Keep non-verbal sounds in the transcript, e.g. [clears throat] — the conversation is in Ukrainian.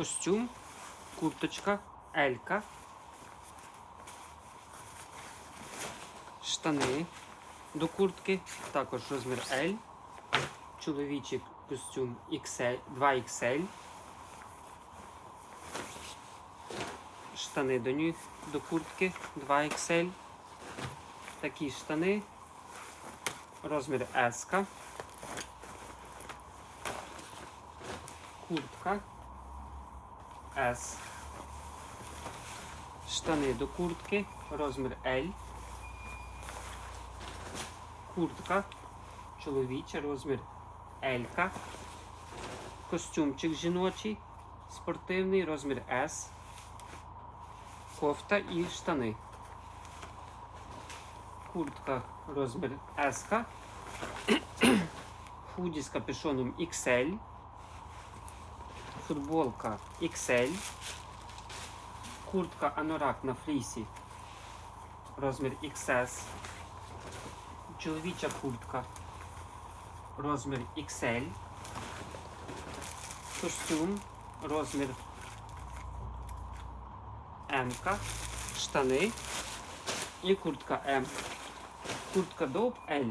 костюм, курточка, елька, штани до куртки, також розмір L, чоловічий костюм XL, 2XL, штани до них до куртки 2XL, такі штани, розмір S, куртка S, штани до куртки, розмір L, куртка чоловіча, розмір L, костюмчик жіночий, спортивний, розмір S, кофта і штани. Куртка розмір S, [clears throat] худі з капюшоном XL, футболка XL, куртка анорак на флісі, розмір XS, чоловіча куртка, розмір XL, костюм, розмір М, штани. І куртка М. Куртка доп L.